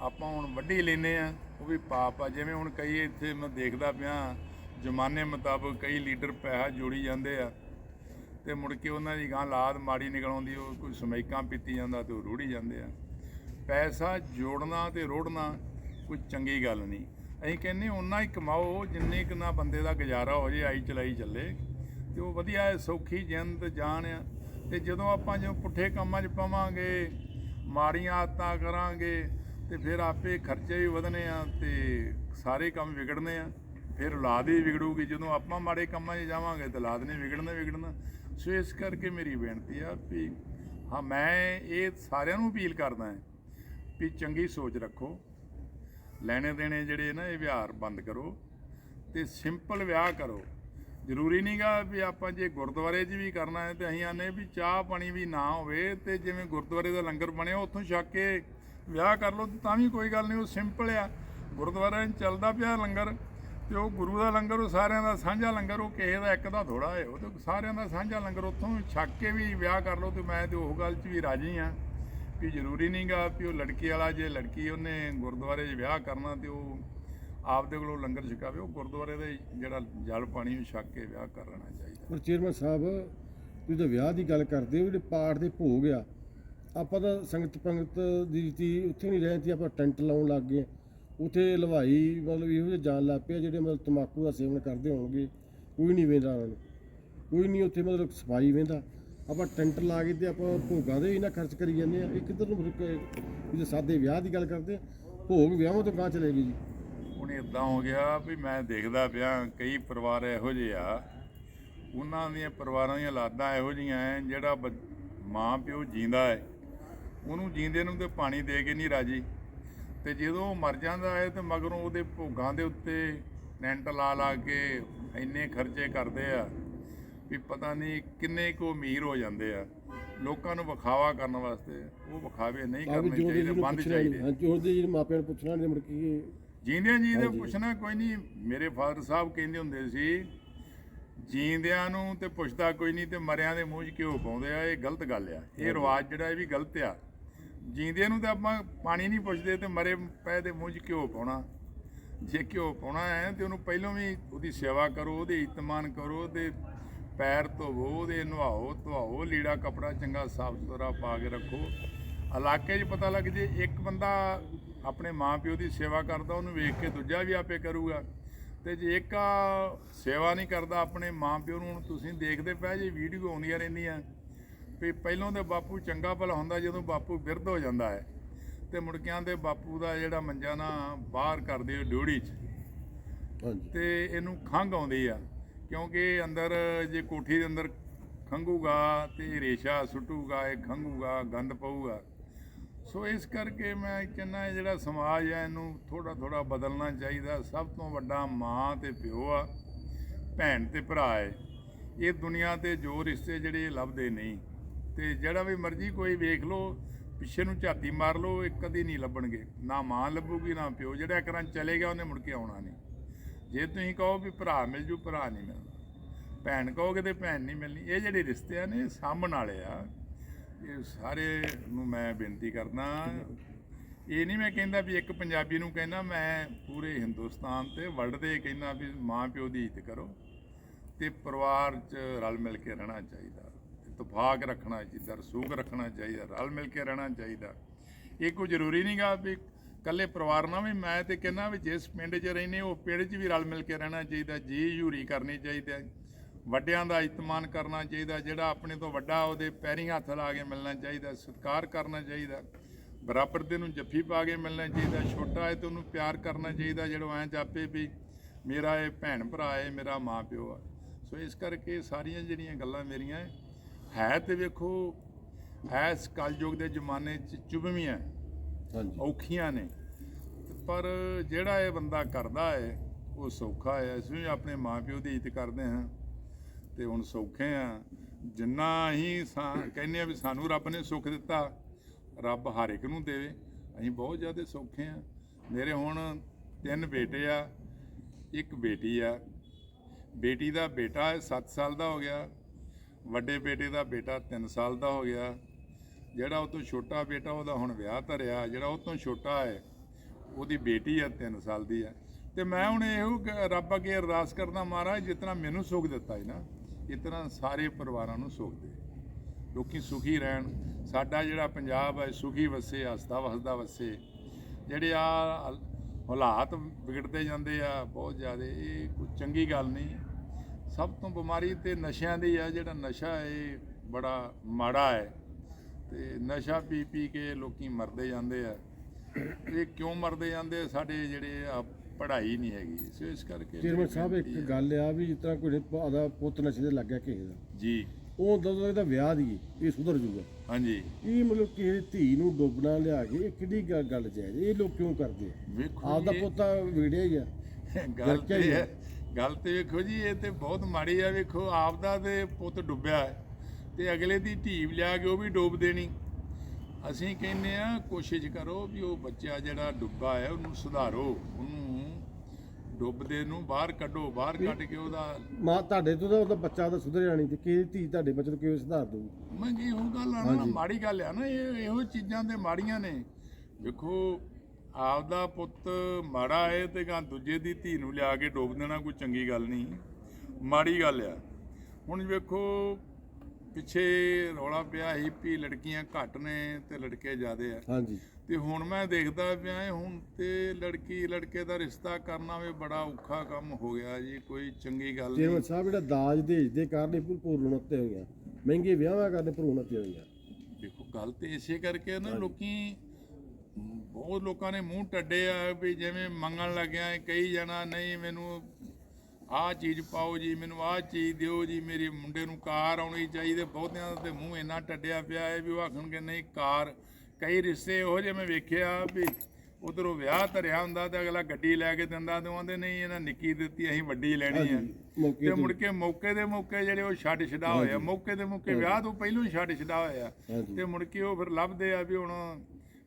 ਆਪਾਂ ਹੁਣ ਵੱਢੀ ਲੈਨੇ ਆ ਉਹ ਵੀ ਪਾਪ ਆ। ਜਿਵੇਂ ਹੁਣ ਕਈ ਇੱਥੇ ਮੈਂ ਦੇਖਦਾ ਪਿਆ ਜ਼ਮਾਨੇ ਮੁਤਾਬਕ ਕਈ ਲੀਡਰ ਪੈਸਾ ਜੋੜੀ ਜਾਂਦੇ ਆ ਤੇ ਮੁੜ ਕੇ ਉਹਨਾਂ ਦੀ ਗਾਂ ਲਾਦ ਮਾੜੀ ਨਿਕਲ ਆਉਂਦੀ ਉਹ ਕੋਈ ਸਮੈਕਾਂ ਪੀਤੀ ਜਾਂਦਾ ਤੇ ਉਹ ਰੋੜੀ ਜਾਂਦੇ ਆ। ਪੈਸਾ ਜੋੜਨਾ ਤੇ ਰੋੜਨਾ ਕੋਈ ਚੰਗੀ ਗੱਲ ਨਹੀਂ। ਅਸੀਂ ਕਹਿੰਦੇ ਉਹਨਾਂ ਹੀ ਕਮਾਓ ਜਿੰਨੇ ਕੁ ਨਾ ਬੰਦੇ ਦਾ ਗੁਜ਼ਾਰਾ ਹੋ ਜੇ ਆਈ ਚਲਾਈ ਚੱਲੇ। ਤੇ ਉਹ ਵਧੀਆ ਹੈ, ਸੌਖੀ ਜਿੰਦ ਜਾਨ ਆ। ਤੇ ਜਦੋਂ ਆਪਾਂ ਜੋ ਪੁੱਠੇ ਕੰਮਾਂ 'ਚ ਪਾਵਾਂਗੇ ਮਾੜੀਆਂ ਆਦਤਾਂ ਕਰਾਂਗੇ ਤੇ ਫਿਰ ਆਪੇ ਖਰਚੇ ਵੀ ਵਧਣੇ ਆ ਤੇ ਸਾਰੇ ਕੰਮ ਵਿਗੜਨੇ ਆ। ਫਿਰ ਔਲਾਦ ਵੀ ਵਿਗੜੂਗੀ। ਜਦੋਂ ਆਪਾਂ ਮਾੜੇ ਕੰਮਾਂ 'ਚ ਜਾਵਾਂਗੇ ਤਾਂ ਔਲਾਦ ਨੇ ਵਿਗੜਨਾ ਵਿਗੜਨਾ। ਸੋ ਇਸ ਕਰਕੇ ਮੇਰੀ ਬੇਨਤੀ ਆ ਵੀ ਹਾਂ, ਮੈਂ ਇਹ ਸਾਰਿਆਂ ਨੂੰ ਅਪੀਲ ਕਰਦਾ ਹਾਂ ਵੀ ਚੰਗੀ ਸੋਚ ਰੱਖੋ। ਲੈਣੇ ਦੇਣੇ ਜਿਹੜੇ ਨਾ, ਇਹ ਵਿਹਾਰ ਬੰਦ ਕਰੋ ਤੇ ਸਿੰਪਲ ਵਿਆਹ ਕਰੋ। ਜ਼ਰੂਰੀ ਨਹੀਂਗਾ ਵੀ ਆਪਾਂ ਜੇ ਗੁਰਦੁਆਰੇ 'ਚ ਵੀ ਕਰਨਾ ਹੈ ਤੇ ਅਸੀਂ ਆਨੇ ਵੀ ਚਾਹ ਪਾਣੀ ਵੀ ਨਾ ਹੋਵੇ ਤੇ ਜਿਵੇਂ ਗੁਰਦੁਆਰੇ ਦਾ ਲੰਗਰ ਬਣਿਆ, ਉੱਥੋਂ ਛੱਕ ਕੇ ਵਿਆਹ ਕਰ ਲਓ, ਤਾਂ ਵੀ ਕੋਈ ਗੱਲ ਨਹੀਂ, ਉਹ ਸਿੰਪਲ ਆ। ਗੁਰਦੁਆਰਿਆਂ 'ਚ ਚੱਲਦਾ ਪਿਆ ਲੰਗਰ, ਤੇ ਉਹ ਗੁਰੂ ਦਾ ਲੰਗਰ, ਉਹ ਸਾਰਿਆਂ ਦਾ ਸਾਂਝਾ ਲੰਗਰ, ਉਹ ਕਿਸੇ ਦਾ ਇੱਕ ਦਾ ਥੋੜਾ ਹੈ। ਉਹ ਤੇ ਸਾਰਿਆਂ ਦਾ ਸਾਂਝਾ ਲੰਗਰ, ਉੱਥੋਂ ਛੱਕ ਕੇ ਵੀ ਵਿਆਹ ਕਰ ਲਓ, ਤੇ ਮੈਂ ਤੇ ਉਹ ਗੱਲ 'ਚ ਵੀ ਰਾਜੀ ਆ ਵੀ ਜ਼ਰੂਰੀ ਨਹੀਂਗਾ ਵੀ ਉਹ ਲੜਕੀ ਵਾਲਾ, ਜੇ ਲੜਕੀ ਉਹਨੇ ਗੁਰਦੁਆਰੇ 'ਚ ਵਿਆਹ ਕਰਨਾ, ਤੇ ਉਹ ਆਪਦੇ ਕੋਲੋਂ ਲੰਗਰ ਛਕਾਵੇ, ਉਹ ਗੁਰਦੁਆਰੇ ਦਾ ਜਿਹੜਾ ਜਲ ਪਾਣੀ ਨੂੰ ਛਕ ਕੇ ਵਿਆਹ ਕਰ ਲੈਣਾ ਚਾਹੀਦਾ। ਪਰ ਚੇਅਰਮੈਨ ਸਾਹਿਬ, ਤੁਸੀਂ ਤਾਂ ਵਿਆਹ ਦੀ ਗੱਲ ਕਰਦੇ ਹੋ, ਜਿਹੜੇ ਪਾਠ ਦੇ ਭੋਗ ਆ ਆਪਾਂ ਤਾਂ ਸੰਗਤ ਪੰਗਤ ਦੀ ਰੀਤੀ ਉੱਥੇ ਨਹੀਂ ਰਹੇ ਤੇ ਆਪਾਂ ਟੈਂਟ ਲਾਉਣ ਲੱਗ ਗਏ। ਉੱਥੇ ਲਵਾਈ ਮਤਲਬ ਇਹੋ ਜਿਹੇ ਜਾਣ ਲੱਗ ਪਿਆ ਜਿਹੜੇ ਮਤਲਬ ਤਮਾਕੂ ਦਾ ਸੇਵਨ ਕਰਦੇ ਹੋਣਗੇ। ਕੋਈ ਨਹੀਂ ਵੇਂਦਾ ਉਹਨਾਂ ਨੂੰ। ਕੋਈ ਨਹੀਂ ਉੱਥੇ ਮਤਲਬ ਸਫ਼ਾਈ ਵੇਂਦਾ। ਆਪਾਂ ਟੈਂਟ ਲਾ ਕੇ ਤੇ ਆਪਾਂ ਭੋਗਾਂ ਦੇ ਵੀ ਨਾ ਖਰਚ ਕਰੀ ਜਾਂਦੇ ਆ। ਇਹ ਕਿੱਧਰ ਨੂੰ ਫਿਰ ਸਾਦੇ ਵਿਆਹ ਦੀ ਗੱਲ ਕਰਦੇ ਆ। ਭੋਗ ਵਿਆਹਾਂ ਤੋਂ ਗਾਂ ਚਲੇ ਗਏ ਜੀ। ਹੁਣ ਇਦਾਂ ਹੋ ਗਿਆ ਵੀ ਮੈਂ ਦੇਖਦਾ ਪਿਆ, ਕਈ ਪਰਿਵਾਰ ਇਹੋ ਜਿਹੇ ਆ। ਉਹਨਾਂ ਦੀਆਂ ਪਰਿਵਾਰਾਂ ਦੀਆਂ ਲਾਦਾਂ ਇਹੋ ਜਿਹੀਆਂ ਐ, ਜਿਹੜਾ ਬ- ਮਾਂ ਪਿਓ ਜੀਂਦਾ ਹੈ। ਉਹਨੂੰ ਜੀਂਦੇ ਨੂੰ ਤੇ ਪਾਣੀ ਦੇ ਕੇ ਨਹੀਂ ਰਾਜੀ। ਤੇ ਜਦੋਂ ਉਹ ਮਰ ਜਾਂਦਾ ਹੈ ਤੇ ਮਗਰੋਂ ਉਹਦੇ ਭੋਗਾਂ ਦੇ ਉੱਤੇ ਟੈਂਟ ਲਾ ਲਾ ਕੇ ਇੰਨੇ ਖਰਚੇ ਕਰਦੇ ਆ ਵੀ ਪਤਾ ਨਹੀਂ ਕਿੰਨੇ ਕੁ ਅਮੀਰ ਹੋ ਜਾਂਦੇ ਆ। ਲੋਕਾਂ ਨੂੰ ਵਿਖਾਵਾ ਕਰਨ ਵਾਸਤੇ ਉਹ ਵਿਖਾਵੇ ਨਹੀਂ ਕਰਨੇ ਚਾਹੀਦੇ ਬੰਦ ਚਾਹੀਦੇ। ਹਾਂ ਜੋ ਦੇ ਜਿਹੜੇ ਮਾਪਿਆਂ ਨੂੰ ਪੁੱਛਣਾ ਨਹੀਂ ਮੁੜ ਕੇ ਜੀਂਦਿਆਂ ਜੀ ਦੇ। ਪੁੱਛਣਾ ਕੋਈ ਨਹੀਂ ਮੇਰੇ ਫਾਦਰ ਸਾਹਿਬ ਕਹਿੰਦੇ ਹੁੰਦੇ ਸੀ ਜੀਂਦਿਆਂ ਨੂੰ ਤੇ ਪੁੱਛਦਾ ਕੋਈ ਨਹੀਂ ਤੇ ਮਰਿਆਂ ਦੇ ਮੂੰਹ 'ਚ ਘਿਓ ਪਾਉਂਦੇ ਆ? ਇਹ ਗਲਤ ਗੱਲ ਆ। ਇਹ ਰਿਵਾਜ ਜਿਹੜਾ ਇਹ ਵੀ ਗਲਤ ਆ। ਜੀਂਦਿਆਂ ਨੂੰ ਤਾਂ ਆਪਾਂ ਪਾਣੀ ਨਹੀਂ ਪੁੱਛਦੇ ਤੇ ਮਰੇ ਪਏ ਦੇ ਮੂੰਹ 'ਚ ਘਿਓ ਪਾਉਣਾ। ਜੇ ਘਿਓ ਪਾਉਣਾ ਹੈ ਤੇ ਉਹਨੂੰ ਪਹਿਲਾਂ ਵੀ ਉਹਦੀ ਸੇਵਾ ਕਰੋ, ਉਹਦੇ ਇਤਮਾਨ ਕਰੋ, ਉਹਦੇ ਪੈਰ ਧੋਵੋ, ਉਹਦੇ ਨਵਾਓ ਧਵਾਓ ਲੀੜਾ ਕਪੜਾ ਚੰਗਾ ਸਾਫ਼ ਸੁਥਰਾ ਪਾ ਕੇ ਰੱਖੋ। ਇਲਾਕੇ 'ਚ ਪਤਾ ਲੱਗ ਜੇ ਇੱਕ ਬੰਦਾ ਆਪਣੇ ਮਾਪਿਓ ਦੀ ਸੇਵਾ ਕਰਦਾ, ਉਹਨੂੰ ਵੇਖ ਕੇ ਦੂਜਾ ਵੀ ਆਪੇ ਕਰੂਗਾ। ਤੇ ਜੇ ਇੱਕ ਸੇਵਾ ਨਹੀਂ ਕਰਦਾ ਆਪਣੇ ਮਾਪਿਓ ਨੂੰ, ਹੁਣ ਤੁਸੀਂ ਦੇਖਦੇ ਪਏ ਜੇ ਵੀਡੀਓ ਆਉਂਦੀਆਂ ਰਹਿੰਦੀਆਂ। ਵੀ ਪਹਿਲਾਂ ਤੇ ਬਾਪੂ ਚੰਗਾ ਭਲਾ ਹੁੰਦਾ ਜਦੋਂ ਬਾਪੂ ਬਿਰਧ ਹੋ ਜਾਂਦਾ ਹੈ। ਤੇ ਮੁੜਕਿਆਂ ਦੇ ਬਾਪੂ ਦਾ ਜਿਹੜਾ ਮੰਜਾ ਨਾ ਬਾਹਰ ਕਰਦੇ ਡਿਊੜੀ 'ਚ। ਹਾਂਜੀ। ਤੇ ਇਹਨੂੰ ਖੰਘ ਆਉਂਦੀ ਆ ਕਿਉਂਕਿ ਅੰਦਰ ਜੇ ਕੋਠੀ ਦੇ ਅੰਦਰ ਖੰਗੂਗਾ ਤੇ ਰੇਸ਼ਾ ਸੁੱਟੂਗਾ ਇਹ ਖੰਗੂਗਾ ਗੰਦ ਪਊਗਾ। ਸੋ ਇਸ ਕਰਕੇ ਮੈਂ ਕਹਿੰਦਾ ਜਿਹੜਾ ਸਮਾਜ ਹੈ ਇਹਨੂੰ ਥੋੜਾ ਥੋੜਾ ਬਦਲਣਾ ਚਾਹੀਦਾ। ਸਭ ਤੋਂ ਵੱਡਾ ਮਾਂ ਤੇ ਪਿਓ ਆ ਭੈਣ ਤੇ ਭਰਾ ਹੈ ਇਹ ਦੁਨੀਆ ਤੇ ਜੋ ਰਿਸ਼ਤੇ ਜਿਹੜੇ ਲੱਭਦੇ ਨਹੀਂ। ਤੇ ਜਿਹੜਾ ਵੀ ਮਰਜ਼ੀ ਕੋਈ ਵੇਖ ਲਓ, ਪਿੱਛੇ ਨੂੰ ਝਾਤੀ ਮਾਰ ਲਓ, ਇਹ ਕਦੀ ਨਹੀਂ ਲੱਭਣਗੇ। ਨਾ ਮਾਂ ਲੱਭੂਗੀ, ਨਾ ਪਿਓ। ਜਿਹੜਾ ਇੱਕ ਰਾਂ ਚਲੇ ਗਿਆ, ਉਹਨੇ ਮੁੜ ਕੇ ਆਉਣਾ ਨਹੀਂ। ਜੇ ਤੁਸੀਂ ਕਹੋ ਵੀ ਭਰਾ ਮਿਲ ਜੂ, ਭਰਾ ਨਹੀਂ ਮਿਲਦਾ। ਭੈਣ ਕਹੋਗੇ ਤੇ ਭੈਣ ਨਹੀਂ ਮਿਲਣੀ। ਇਹ ਜਿਹੜੇ ਰਿਸ਼ਤੇ ਆ ਨੇ, ਇਹ ਸਾਂਭਣ ਵਾਲੇ ਆ। ਇਹ ਸਾਰੇ ਨੂੰ ਮੈਂ ਬੇਨਤੀ ਕਰਦਾ, ਇਹ ਨਹੀਂ ਮੈਂ ਕਹਿੰਦਾ ਵੀ ਇੱਕ ਪੰਜਾਬੀ ਨੂੰ ਕਹਿੰਦਾ, ਮੈਂ ਪੂਰੇ ਹਿੰਦੁਸਤਾਨ ਤੇ ਵਰਲਡ ਦੇ ਕਹਿੰਦਾ ਵੀ ਮਾਂ ਪਿਓ ਦੀ ਇੱਜ਼ਤ ਕਰੋ ਤੇ ਪਰਿਵਾਰ 'ਚ ਰਲ ਮਿਲ ਕੇ ਰਹਿਣਾ ਚਾਹੀਦਾ। ਇਤਫਾਕ ਰੱਖਣਾ ਚਾਹੀਦਾ, ਰਸੂਖ ਰੱਖਣਾ ਚਾਹੀਦਾ, ਰਲ ਮਿਲ ਕੇ ਰਹਿਣਾ ਚਾਹੀਦਾ। ਇਹ ਕੋਈ ਜ਼ਰੂਰੀ ਨਹੀਂਗਾ ਵੀ ਇਕੱਲੇ ਪਰਿਵਾਰ ਨਾਲ ਵੀ, ਮੈਂ ਤੇ ਕਹਿੰਦਾ ਵੀ ਜਿਸ ਪਿੰਡ 'ਚ ਰਹਿੰਦੇ ਉਹ ਪਿੰਡ 'ਚ ਵੀ ਰਲ ਮਿਲ ਕੇ ਰਹਿਣਾ ਚਾਹੀਦਾ, ਜੀ ਹਜ਼ੂਰੀ ਕਰਨੀ ਚਾਹੀਦੀ ਹੈ। ਵੱਡਿਆਂ ਦਾ ਇਤਮਾਨ ਕਰਨਾ ਚਾਹੀਦਾ, ਜਿਹੜਾ ਆਪਣੇ ਤੋਂ ਵੱਡਾ ਉਹਦੇ ਪੈਰੀਂ ਹੱਥ ਲਾ ਕੇ ਮਿਲਣਾ ਚਾਹੀਦਾ, ਸਤਿਕਾਰ ਕਰਨਾ ਚਾਹੀਦਾ। ਬਰਾਬਰ ਦੇ ਨੂੰ ਜੱਫੀ ਪਾ ਕੇ ਮਿਲਣਾ ਚਾਹੀਦਾ, ਛੋਟਾ ਹੈ ਤੇ ਉਹਨੂੰ ਪਿਆਰ ਕਰਨਾ ਚਾਹੀਦਾ, ਜਿਹੜਾ ਐਂ ਜਾਪੇ ਵੀ ਮੇਰਾ ਇਹ ਭੈਣ ਭਰਾ ਹੈ, ਮੇਰਾ ਮਾਂ ਪਿਓ ਆ। ਸੋ ਇਸ ਕਰਕੇ ਸਾਰੀਆਂ ਜਿਹੜੀਆਂ ਗੱਲਾਂ ਮੇਰੀਆਂ ਹੈ, ਤੇ ਵੇਖੋ ਐਸ ਕਲਯੁਗ ਦੇ ਜ਼ਮਾਨੇ 'ਚ ਚੁਭਵੀਆਂ ਹਾਂਜੀ। ਔਖੀਆਂ ਨੇ। ਪਰ ਜਿਹੜਾ ਇਹ ਬੰਦਾ ਕਰਦਾ ਹੈ ਉਹ ਸੌਖਾ ਹੈ ਅਸੀਂ ਵੀ ਆਪਣੇ ਮਾਪਿਓ ਦੀ ਇੱਜ਼ਤ ਕਰਦੇ ਹਾਂ ਤੇ ਹੁਣ ਸੌਖੇ ਆ ਜਿੰਨਾ ਹੀ ਕਹਿੰਦੇ ਆ ਵੀ ਸਾਨੂੰ ਰੱਬ ਨੇ ਸੁੱਖ ਦਿੱਤਾ ਰੱਬ ਹਰ ਇੱਕ ਨੂੰ ਦੇਵੇ। ਅਸੀਂ ਬਹੁਤ ਜ਼ਿਆਦਾ ਸੌਖੇ ਆ ਮੇਰੇ ਹੁਣ ਤਿੰਨ ਬੇਟੇ ਆ ਇੱਕ ਬੇਟੀ ਆ। ਬੇਟੀ ਦਾ ਬੇਟਾ 7 ਸਾਲ ਦਾ ਹੋ ਗਿਆ। ਵੱਡੇ ਬੇਟੇ ਦਾ ਬੇਟਾ 3 ਸਾਲ ਦਾ ਹੋ ਗਿਆ। ਜਿਹੜਾ ਉਹ ਤੋਂ ਛੋਟਾ ਬੇਟਾ, ਉਹਦਾ ਹੁਣ ਵਿਆਹ ਧਰਿਆ। ਜਿਹੜਾ ਉਹ ਤੋਂ ਛੋਟਾ ਹੈ, ਉਹਦੀ ਬੇਟੀ ਆ 3 ਸਾਲ ਦੀ ਹੈ। ਤੇ ਮੈਂ ਹੁਣ ਇਹੋ ਰੱਬ ਅੱਗੇ ਅਰਦਾਸ ਕਰਦਾ ਮਹਾਰਾਜ ਜਿਤਨਾ ਮੈਨੂੰ ਸੁੱਖ ਦਿੱਤਾ ਹੈ ਨਾ ਇਤਨਾ ਸਾਰੇ ਪਰਿਵਾਰਾਂ ਨੂੰ ਸੁੱਖ ਦੇ। ਲੋਕੀ ਸੁਖੀ ਰਹਿਣ। ਸਾਡਾ ਜਿਹੜਾ ਪੰਜਾਬ ਹੈ, ਸੁਖੀ ਵਸੇ, ਹਸਦਾ ਵਸਦਾ ਵਸੇ। ਜਿਹੜੇ ਆ ਹਾਲਾਤ ਵਿਗੜਦੇ ਜਾਂਦੇ ਆ, ਬਹੁਤ ਜ਼ਿਆਦਾ, ਇਹ ਕੋਈ ਚੰਗੀ ਗੱਲ ਨਹੀਂ। ਸਭ ਤੋਂ ਬਿਮਾਰੀ ਤੇ ਨਸ਼ਿਆਂ ਦੀ ਆ ਜਿਹੜਾ ਨਸ਼ਾ ਹੈ ਇਹ ਬੜਾ ਮਾੜਾ ਹੈ। ਤੇ ਨਸ਼ਾ ਪੀ ਪੀ ਕੇ ਲੋਕੀ ਮਰਦੇ ਜਾਂਦੇ ਆ। ਇਹ ਕਿਉਂ ਮਰਦੇ ਜਾਂਦੇ ਆ? ਸਾਡੇ ਜਿਹੜੇ ਪੜ੍ਹਾਈ ਨਹੀਂ ਹੈਗੀ। ਸੋ ਇਸ ਕਰਕੇ ਚੇਅਰਮੈਨ ਸਾਹਿਬ ਇੱਕ। ਗੱਲ ਆ ਵੀ ਜਿਸ ਤਰ੍ਹਾਂ ਕੋਈ ਆਦਾ ਪੁੱਤ ਨਸ਼ੇ ਦੇ ਲੱਗਿਆ ਕਿਸੇ ਦਾ। ਜੀ। ਉਹ ਜਦੋਂ ਇਹਦਾ ਵਿਆਹ ਦੀ ਇਹ ਸੁਧਰ ਜੂਗਾ। ਹਾਂਜੀ। ਇਹ ਮਤਲਬ ਕਿਸੇ ਦੀ ਧੀ ਨੂੰ ਡੁੱਬਣਾ ਲਿਆ ਕੇ ਇਹ ਕਿਹੜੀ ਗੱਲ ਜਾਇਜ਼ ਇਹ ਲੋਕ ਕਿਉਂ ਕਰਦੇ ਆ? ਵੇਖੋ ਆਪਦਾ ਜੀ, ਪੁੱਤ ਤਾਂ ਵਿਗੜਿਆ ਹੀ ਆ। ਗੱਲ ਤੇ ਹੈ। ਗੱਲ ਤੇ ਵੇਖੋ ਜੀ ਇਹ ਤੇ ਬਹੁਤ ਮਾੜੀ ਆ ਵੇਖੋ ਆਪਦਾ ਤੇ ਪੁੱਤ ਡੁੱਬਿਆ ਹੈ ਤੇ ਅਗਲੇ ਦੀ ਢੀਵ ਲਿਆ ਕੇ ਉਹ ਵੀ ਡੋਬ ਦੇਣੀ। ਅਸੀਂ ਕਹਿੰਦੇ ਆ ਕੋਸ਼ਿਸ਼ ਕਰੋ ਵੀ ਉਹ ਬੱਚਾ ਜਿਹੜਾ ਡੁੱਬਾ ਹੈ ਉਹਨੂੰ ਸੁਧਾਰੋ ਉਹਨੂੰ ਡੁੱਬਦੇ ਨੂੰ ਬਾਹਰ ਕੱਢੋ ਬਾਹਰ ਕੱਢ ਕੇ ਉਹਦਾ ਮਾਂ ਤੁਹਾਡੇ ਤੋਂ ਤਾਂ ਉਹਦਾ ਬੱਚਾ ਤਾਂ ਸੁਧਰਿਆ ਨਹੀਂ ਤੇ ਕਿਸੇ ਦੀ ਧੀ ਤੁਹਾਡੇ ਬੱਚੇ ਨੂੰ ਕਿਵੇਂ ਸੁਧਾਰ ਦਊ ਮੈਂ ਕੀ ਉਹ ਗੱਲ ਆ ਨਾ ਮਾੜੀ ਗੱਲ ਆ ਨਾ ਇਹ ਇਹੋ ਚੀਜ਼ਾਂ ਤੇ ਮਾੜੀਆਂ ਨੇ। ਵੇਖੋ ਆਪਦਾ ਪੁੱਤ ਮਾੜਾ ਹੈ ਤੇ ਗਾਂ ਦੂਜੇ ਦੀ ਧੀ ਨੂੰ ਲਿਆ ਕੇ ਡੋਬ ਦੇਣਾ ਕੋਈ ਚੰਗੀ ਗੱਲ ਨਹੀਂ। ਮਾੜੀ ਗੱਲ ਆ। ਹੁਣ ਵੇਖੋ ਪਿੱਛੇ ਰੌਲਾ ਪਿਆ ਸੀ ਵੀ ਲੜਕੀਆਂ ਘੱਟ ਨੇ ਤੇ ਲੜਕੇ ਜ਼ਿਆਦੇ ਆ। ਹਾਂਜੀ। ਤੇ ਹੁਣ ਮੈਂ ਦੇਖਦਾ ਪਿਆ ਹੁਣ ਤੇ ਲੜਕੀ ਲੜਕੇ ਦਾ ਰਿਸ਼ਤਾ ਕਰਨਾ ਵੀ ਬੜਾ ਔਖਾ ਕੰਮ ਹੋ ਗਿਆ ਜੀ ਕੋਈ ਚੰਗੀ ਗੱਲ ਨਹੀਂ। ਸਾਹਿਬ ਜਿਹੜਾ ਦਾਜ ਦੇਜ ਦੇ ਕਾਰਨ ਹੀ ਭਰੂਣ ਹੱਤੇ ਹੋਈਆਂ ਮਹਿੰਗੇ ਵਿਆਹਾਂ ਕਾਰਨ ਭਰੂਣ ਹੱਤੇ ਹੋਈਆਂ। ਦੇਖੋ ਗੱਲ ਤੇ ਇਸੇ ਕਰਕੇ ਨਾ ਲੋਕੀ ਬਹੁਤ ਲੋਕਾਂ ਨੇ ਮੂੰਹ ਟੱਡੇ ਆ ਵੀ ਜਿਵੇਂ ਮੰਗਣ ਲੱਗਿਆ ਕਈ ਜਣਾ ਨਹੀਂ ਮੈਨੂੰ ਆਹ ਚੀਜ਼ ਪਾਓ ਜੀ ਮੈਨੂੰ ਆਹ ਚੀਜ਼ ਦਿਓ ਜੀ ਮੇਰੇ ਮੁੰਡੇ ਨੂੰ ਕਾਰ ਆਉਣੀ ਚਾਹੀਦੀ ਬਹੁਤਿਆਂ ਦੇ ਮੂੰਹ ਇੰਨਾ ਟੱਡਿਆ ਪਿਆ ਹੈ ਵੀ ਉਹ ਆਖਣਗੇ ਨਹੀਂ ਕਾਰ ਕਈ ਰਿਸ਼ਤੇ ਇਹੋ ਜਿਹੇ ਮੈਂ ਵੇਖਿਆ ਵੀ ਉਧਰੋਂ ਵਿਆਹ ਧਰਿਆ ਹੁੰਦਾ ਤੇ ਅਗਲਾ ਗੱਡੀ ਲੈ ਕੇ ਦਿੰਦਾ ਤੇ ਆਂਦੇ ਨਹੀਂ ਇਹਨਾਂ ਨਿੱਕੀ ਦਿੱਤੀ ਅਸੀਂ ਵੱਡੀ ਲੈਣੀ ਹੈ ਤੇ ਮੁੜ ਕੇ ਮੌਕੇ ਦੇ ਮੌਕੇ ਜਿਹੜੇ ਉਹ ਛੱਡ ਛਡਾ ਹੋਇਆ ਮੌਕੇ ਦੇ ਮੌਕੇ ਵਿਆਹ ਤੋਂ ਪਹਿਲਾਂ ਹੀ ਛੱਡ ਛਡਾ ਹੋਇਆ। ਤੇ ਮੁੜ ਕੇ ਉਹ ਫਿਰ ਲੱਭਦੇ ਆ ਵੀ ਹੁਣ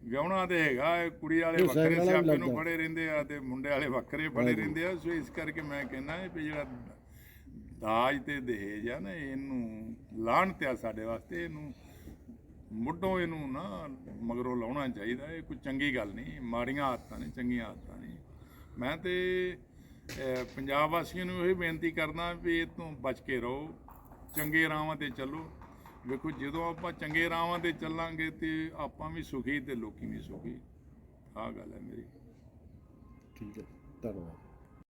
ਵਿਆਹਣਾ ਤੇ ਹੈਗਾ ਇਹ ਕੁੜੀ ਵਾਲੇ ਵੱਖਰੇ ਸਾਈਕਲ ਵਾਲਾ ਵੀ ਸਿਆਪੇ ਨੂੰ ਲੱਭਦਾ। ਫੜੇ ਰਹਿੰਦੇ ਆ ਤੇ ਮੁੰਡੇ ਵਾਲੇ ਵੱਖਰੇ ਫੜੇ ਰਹਿੰਦੇ ਆ ਸੋ ਇਸ ਕਰਕੇ ਮੈਂ ਕਹਿੰਦਾ ਵੀ ਜਿਹੜਾ ਦਾਜ ਤੇ ਦਹੇਜ ਆ ਨਾ ਇਹਨੂੰ ਲਾਹਣਤ ਆ ਸਾਡੇ ਵਾਸਤੇ ਇਹਨੂੰ ਮੁੱਢੋਂ ਇਹਨੂੰ ਨਾ ਮਗਰੋਂ ਲਾਉਣਾ ਚਾਹੀਦਾ ਇਹ ਕੋਈ ਚੰਗੀ ਗੱਲ ਨਹੀਂ ਮਾੜੀਆਂ ਆਦਤਾਂ ਨੇ ਚੰਗੀਆਂ ਆਦਤਾਂ ਨਹੀਂ ਮੈਂ ਤੇ ਅਹ, ਪੰਜਾਬ ਵਾਸੀਆਂ ਨੂੰ ਇਹ ਬੇਨਤੀ ਕਰਦਾ ਵੀ ਇਹ ਤੋਂ ਬਚ ਕੇ ਰਹੋ ਚੰਗੇ ਰਾਹਾਂ ਤੇ ਚੱਲੋ ਵੇਖੋ, ਜਦੋਂ ਆਪਾਂ ਚੰਗੇ ਰਾਹਾਂ ਤੇ ਚੱਲਾਂਗੇ ਤੇ ਆਪਾਂ ਵੀ ਸੁਖੀ ਤੇ ਲੋਕੀ ਵੀ ਸੁਖੀ। ਆਹ ਗੱਲ ਹੈ ਮੇਰੀ। ਠੀਕ ਹੈ, ਧੰਨਵਾਦ।